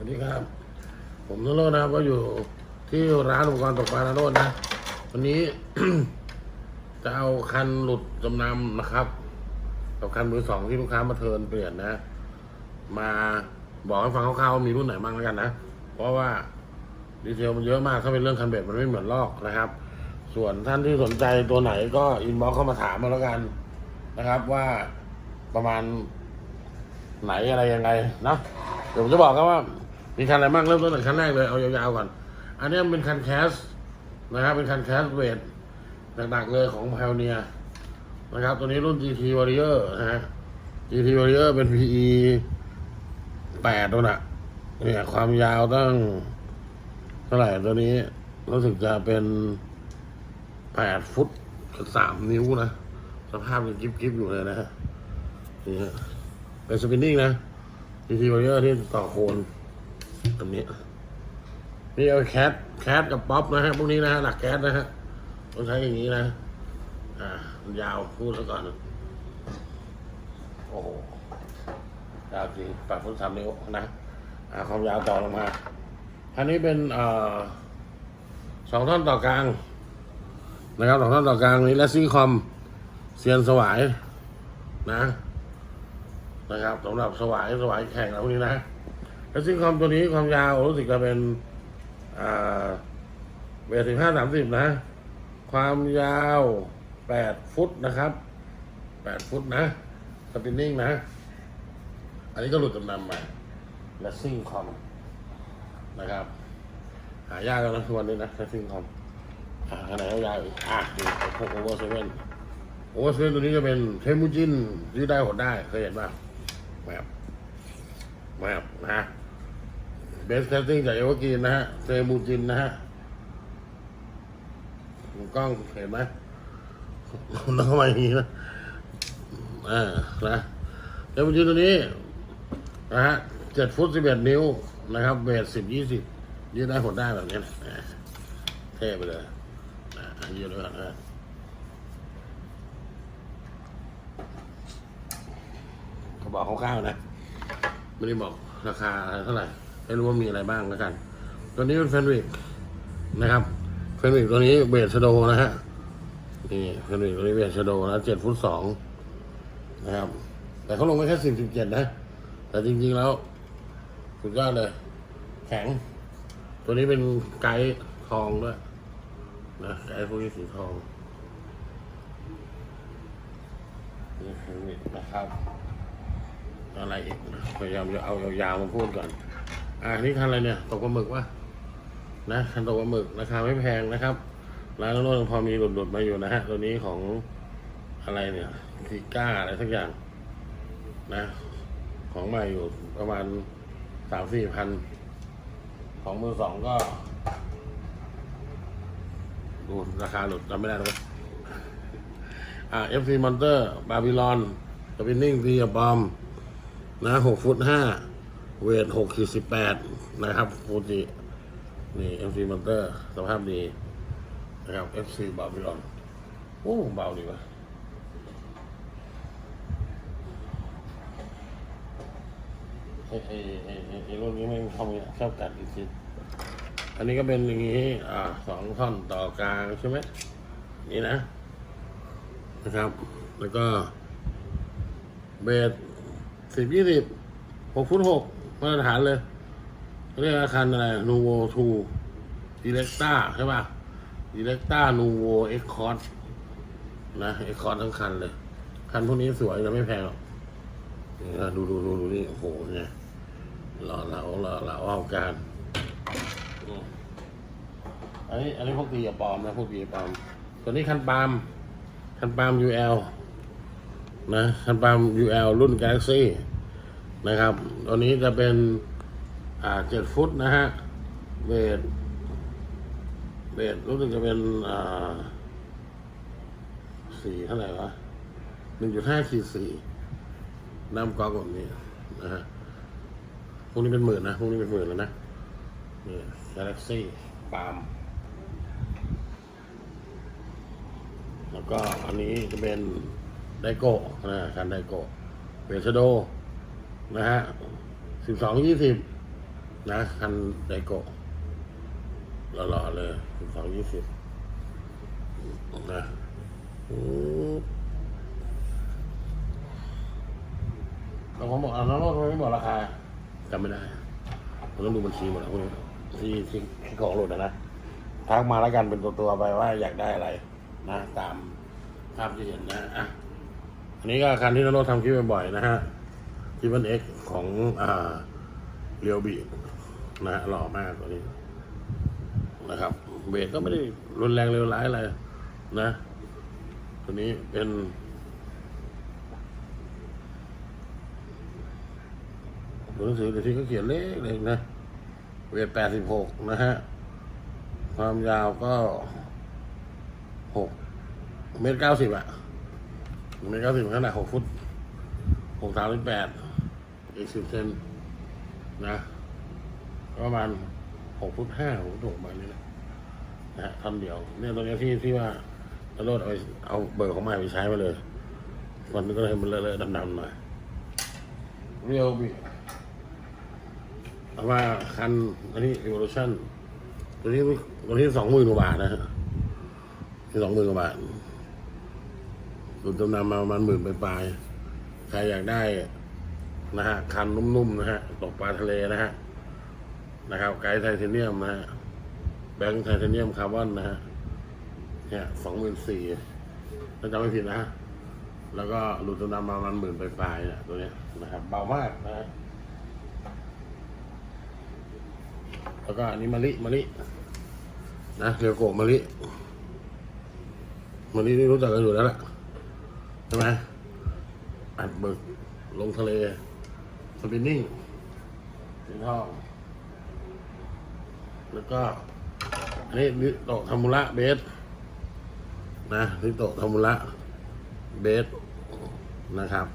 วัสดีครับ ผมนโรจน์นะครับก็อยู่ที่ร้านอุปกรณ์ตกปลานโรจน์นะ วันนี้ จะเอาคันหลุดจำนำนะครับกับคันมือสองที่ลูกค้ามาเทิร์นเปลี่ยนนะ มาบอกให้ฟังคร่าวๆว่ามีรุ่นไหนบ้างแล้วกันนะ เพราะว่าดีเทลมันเยอะมากถ้าเป็นเรื่องคันเบ็ดมันไม่เหมือนลอกนะครับ ส่วนท่านที่สนใจตัวไหนก็อินบ็อกเข้ามาถามมาแล้วกันนะครับว่าประมาณไหนอะไรยังไงนะเดี๋ยวผมจะบอกกันว่า มีคันอะไรบ้างเริ่มต้นจากคันแรกเลยเอายาวๆก่อน อันนี้มันเป็นคันแคสนะครับเป็นคันแคสเวทหนักๆเลยของ p i o n e e r นะครับ ตัวนี้รุ่น GT Warrior นะฮะ GT Warrior เป็น PE แปดตัวน่ะเนี่ยความยาวตั้งเท่าไหร่ตัวนี้รู้สึกจะเป็นแปดฟุตกับสามนิ้วนะ สภาพยังกิ๊บๆอยู่เลยนะฮะนี่ฮะเป็นสปินนิ่งนะ GT Warrior ที่ต่อโคน ตรงนี้ นี่เอาแคทแคทกับป๊อปนะฮะพวกนี้นะฮะหลักแก๊สนะฮะต้องใช้อย่างนี้นะ อ่ามันยาวพูดแล้วก่อน โอ้โหยาวจริงแปดฟุตสามนิ้วนะอ่าความยาวต่อลงมาอันนี้เป็นเอ่อสองท่อนต่อกลาง นะครับสองท่อนต่อกลางนี้และซีคอมเซียนสวายนะ นะครับสำหรับสวายสวายแข่งอะไรพวกนี้นะ และซีคอมตัวนี้ความยาวรู้สึกจะเป็นอ่าเบสิบห้าสามสิบนะ ความยาวแปดฟุตนะครับแปดฟุตนะสปินนิ่งนะ อันนี้ก็หลุดจำนำไปและซิงคอมนะครับ หายากแล้วนะทุกวันนี้นะและซิงคอมอ่าอันไหนก็ยากอีกอะนี่พวกโอเวอร์เซเว่นโอเวอร์เซเว่นตัวนี้จะเป็นเทมูจินยืดได้หดได้เคยเห็นป่ะแบบ แบบนะเบสแคสติ้งจากเอเวอร์กีนนะฮะเทมูจินนะฮะกล้องเห็นไหมน้องมาอย่างนี้นะอ่านะเดี๋ยวมันยืนตัวนี้นะฮะเจ็ดฟุตสิบเอ็ดนิ้วนะครับเวทสิบยี่สิบยืดได้หดได้แบบนี้นะเท่ไปเลยอยืดเลยนะเขาบอกคร่าวๆนะ ไม่ได้บอกราคาเท่าไหร่ให้รู้ว่ามีอะไรบ้างแล้วกัน ตัวนี้เป็นแฟนวิกนะครับเฟนวิกตัวนี้เบสชโดนะฮะนี่เฟนวิกตัวนี้เบสชโดนะเจ็ดฟุตสองนะครับ แต่เขาลงไว้แค่สิบสิบเจ็ดนะ แต่จริงๆแล้วสุดยอดเลย แข็ง ตัวนี้เป็นไกด์ทองด้วยนะไกด์พวกนี้สีทองนี่เฟนวิกนะครับ อะไรอีกพยายามจะเอายาวๆมาพูดก่อน อ่านี่คันอะไรเนี่ยตกปลาหมึกวะนะคันโตปลาหมึกราคาไม่แพงนะครับร้านโน้นพอมีหลุดๆมาอยู่นะฮะตัวนี้ของอะไรเนี่ยทิก้าอะไรสักอย่างนะ ของใหม่อยู่ประมาณสามสี่พัน ของมือสองก็ดูราคาหลุดจำไม่ได้แล้วอ่า FC Monster บาบิลอนสปินนิ่งพีบอม นะหกฟุตห้าเวทหกขีดสิบแปดนะครับฟูจินี่ FC Motor สภาพดีนะครับ FC บาบิลอนโอ้เบาดีว่ะไอ้ไอ้ไอ้ไอ้ไอ้รุ่นนี้ไม่เข้ามีชอบกัดอีกทีอันนี้ก็เป็นอย่างนี้ อ่าสองท่อนต่อกลางใช่ไหมนี่นะ นะครับ แล้วก็เบส สิบยี่สิบหกฟุตหกมาตรฐานเลยเรียกอาคารอะไรนูโวทูดีเล็กต้าใช่ป่ะดีเล็กต้านูโวเอ็กคอร์ดนะเอ็กคอร์ดทั้งคันเลย คันพวกนี้สวยแต่ไม่แพงหรอกดูดูดูดูนี่โอ้โหเนี่ยหล่อเหลาหล่อเหลาเอาการอันนี้อันนี้พวกตีอย่าปลอมนะพวกตีอย่าปลอม ตัวนี้คันปาล์มคันปาล์ม UL นะคันปาม UL รุ่น Galaxy นะครับ ตัวนี้จะเป็น อ่าเจ็ดฟุตนะฮะ เบสเบสรู้สึกจะเป็น อ่าสี่เท่าไหร่วะหนึ่งจุดห้าขีดสี่น้ำกองแบบนี้นะฮะ พวกนี้เป็นหมื่นนะ พวกนี้เป็นหมื่นแล้วนะนี่ Galaxy ปาล์มแล้วก็อันนี้จะเป็น ไดโก้นะคันไดโก้เบสโดนะฮะสิบสองยี่สิบนะคันไดโกะหล่อๆเลยสิบสองยี่สิบนะอืมแล้วผมบอกเอาน้องโรดทำไมไม่บอกราคาจำไม่ได้ผมต้องดูบัญชีหมดแล้วพวกนี้ที่ที่ที่ของหลุดนะนะทักมาแล้วกันเป็นตัวตัวๆไปว่าอยากได้อะไรนะตามภาพที่เห็นนะอะ อันนี้ก็คันที่นโรดทำคลิปบ่อยๆนะฮะทีวันเอ็กของอ่าเรียวบีนะฮะหล่อมากตัวนี้ นะครับ เบรกก็ไม่ได้รุนแรงเร็วร้ายอะไรนะ ตัวนี้เป็นหนังสือเดี๋ยวที่เขาเขียนเล็กเลยนะ เวทแปดสิบหกนะฮะ ความยาวก็หกเมตรเก้าสิบอะ เมตรเก้าสิบขนาดหกฟุตหกสามสิบแปดอีกสิบเซนนะก็ประมาณหกฟุตห้าหกฟุตหกประมาณนี้นะนะฮะทำเดี่ยว เนี่ยตรงนี้ที่ที่ว่าตำรวจเอาเอาเบอร์ของม่ไปใช้มาเลยมันก็เลยมันเลอะๆดำๆหน่อยเรียวบีแต่ว่าคันอันนี้ evolution ตัวนี้ตัวนี้สองหมื่นกว่าบาทนะฮะที่สองหมื่นกว่าบาท ตุนจำนำมาประมาณหมื่นปลายๆใครอยากได้นะฮะคันนุ่มๆนะฮะตกปลาทะเลนะฮะนะครับ ไกด์ไทเทเนียมนะฮะแบงค์ไทเทเนียมคาร์บอนนะฮะเนี่ยสองหมื่นสี่ถ้าจำไม่ผิดนะฮะแล้วก็หลุดจำนำมาประมาณหมื่นปลายๆเนี่ยตัวเนี้ยนะครับเบามากนะฮะแล้วก็อันนี้มะลิมะลินะเรียวโกมะลิมะลินี่รู้จักกันอยู่แล้วแหละ ใช่ไหมอัดบึกลงทะเลสปินนิ่งสีทองแล้วก็อันนี้นิโตะทามุระเบส นะนิโตะทามุระเบส นะครับ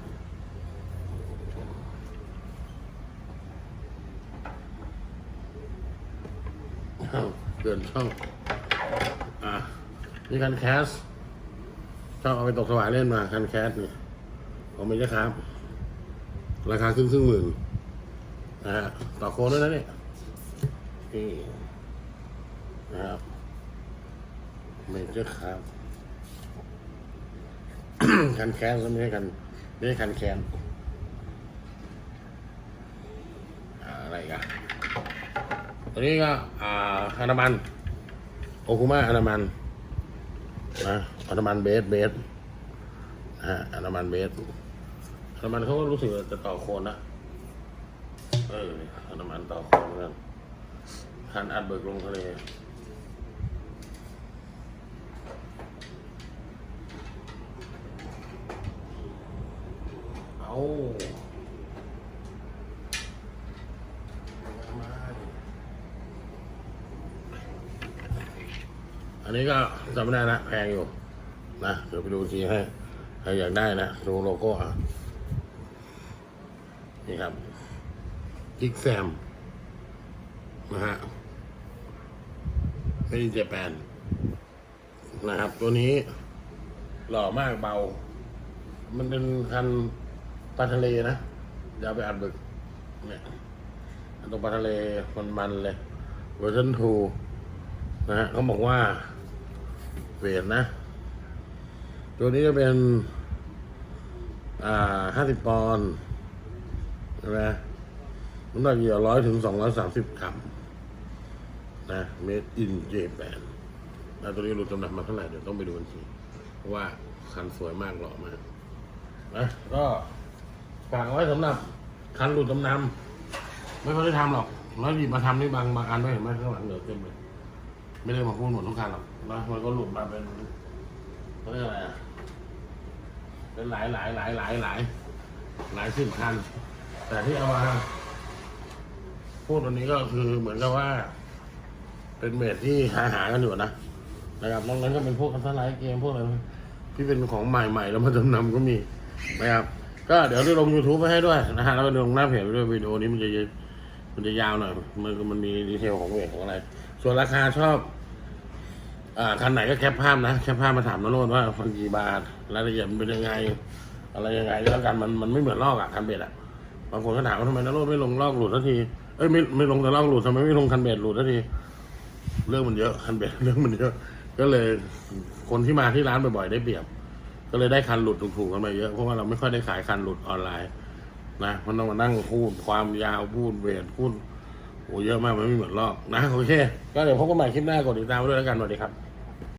เปลี่ยนช่อง อะนี่คันแคส ชอบเอาไปตกสวายเล่นมาคันแคสเนี่ของไม่ใช่ครับ ราคาครึ่งครึ่งหมื่นนะฮะต่อโคนด้วยนะเนี่ยนี่นะครับไม่ใช่ครับคันแคสไม่ใช่คันไม่ใช่คันแคนอะไรกันตัวนี้ก็อ่าอนามัน โอคุมาอนามันนะ นามันเบสเบสนะฮะอนามันเบสอนามันเขาก็รู้สึกจะต่อโคนนะเอออนามันต่อโคนเหมือนกันคันอัดเบิกลงทะเลเอามาดิอันนี้ก็จำไม่ได้นะแพงอยู่ นะ เดี๋ยวไปดูทีให้ใครอยากได้นะ ดูโลโก้อะ นี่ครับจิกแซม นะฮะเป็นเจแปนนะครับ ตัวนี้ หล่อมากเบา มันเป็นคันปลาทะเลนะเดี๋ยวเอาไปอัดบึก เนี่ยอันตรงปลาทะเลมันๆเลยเวอร์ชันทูนะฮะเขาบอกว่าเวทนะ ตัวนี้จะเป็น อ่าห้าสิบปอนด์ใช่ไหมน้ำหนักอยู่ร้อยถึงสองร้อยสามสิบกรัมนะเมดอินเจแปนแล้วตัวนี้รู้จำนำมาเท่าไหร่เดี๋ยวต้องไปดูกันทีเพราะว่าคันสวยมากหล่อมากนะก็ฝากไว้สำหรับคันหลุดจำนำไม่ค่อยได้ทำหรอกแล้วหยิบมาทำนี่บางบางอันด้วยเห็นไหมข้างหลังเหลือเต็มเลยไม่ได้มาพูดหมดทุกคันหรอกนะมันก็หลุดมาเป็น เขาเรียกอะไรอะเป็นหลายหลายหลายหลายหลายหลายสิบคัน แต่ที่เอามาพูดวันนี้ก็คือเหมือนกับว่า เป็นเมทที่หาหากันอยู่นะนะครับนอกนั้นก็เป็นพวกอันตรายเกมพวกอะไรที่เป็นของใหม่ๆแล้วมาจำนำก็มีนะครับก็เดี๋ยวได้ลง YouTube ไปให้ด้วยนะฮะแล้วก็ลงหน้าเพจไปด้วยวิดีโอนี้มันจะเยอะมันจะยาวหน่อยมันมันมีดีเทลของเวทของอะไร ส่วนราคาชอบ อ่าคันไหนก็แคปภาพนะ แคปภาพมาถามนโรดว่าพันกี่บาทรายละเอียดมันเป็นยังไง อะไรยังไงแล้วกันมันมันไม่เหมือนลอกอะคันเบ็ดอะบางคนก็ถามว่าทำไมนโรดไม่ลงลอกหลุดสักทีเอ้ยไม่ไม่ลงแตะล่องหลุดทำไมไม่ลงคันเบ็ดหลุดทันทีเรื่องมันเยอะคันเบ็ดเรื่องมันเยอะก็เลยคนที่มาที่ร้านบ่อยๆได้เปรียบ ก็เลยได้คันหลุดถูกๆกันมาเยอะเพราะว่าเราไม่ค่อยได้ขายคันหลุดออนไลน์ นะมันต้องมานั่งพูดความยาวพูดเวทพูดโอ้เยอะมากมันไม่เหมือนลอกนะโอเค ก็เดี๋ยวพบกันใหม่คลิปหน้ากดติดตามไว้ด้วยแล้วกันสวัสดีครับ